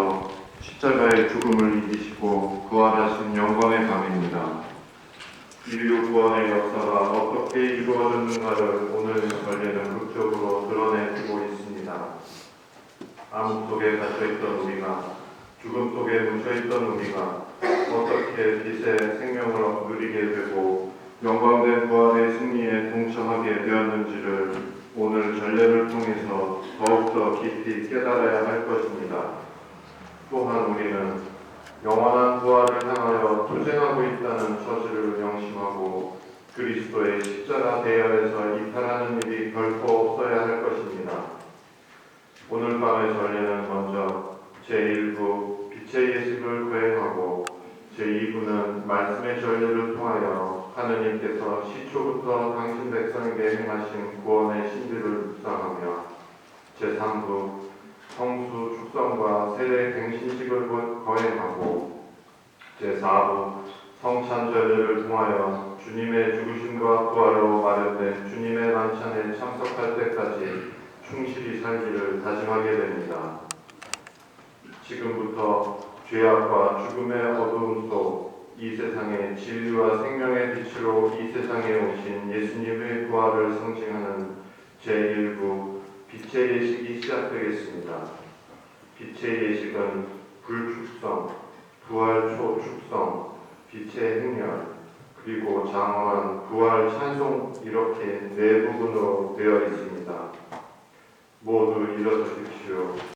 위해서 십자가의 죽음을 이기시고 부활하신 영광의 밤입니다. 인류 구원의 역사가 어떻게 이루어졌는가를 오늘 전례는 극적으로 드러내주고 있습니다. 암 속에 갇혀있던 우리가 죽음 속에 묻혀있던 우리가 어떻게 빛의 생명을 누리게 되고 영광된 부활의 승리에 동참하게 되었는지를 오늘 전례를 통해서 더욱더 깊이 깨달아야 할 것입니다. 영원한 부활을 향하여 투쟁하고 있다는 처지를 명심하고 그리스도의 십자가 대열에서 이탈하는 일이 결코 없어야 할 것입니다. 오늘 밤의 전례는 먼저 제1부 빛의 예식을 거행하고 제2부는 말씀의 전례를 통하여 하느님께서 시초부터 당신 백성에게 행하신 구원의 신비를 묵상하며 제3부 성수 축성과 세례 갱신식을 거- 거행하고 제 4부 성찬 전례를 통하여 주님의 죽으심과 부활로 마련된 주님의 만찬에 참석할 때까지 충실히 살기를 다짐하게 됩니다. 지금부터 죄악과 죽음의 어두움 속 이 세상의 진리와 생명의 빛으로 이 세상에 오신 예수님의 부활을 상징하는 제1부 빛의 예식이 시작되겠습니다. 빛의 예식은 불축성, 부활 초축성, 빛의 행렬, 그리고 장엄한 부활 찬송 이렇게 네 부분으로 되어 있습니다. 모두 일어서십시오.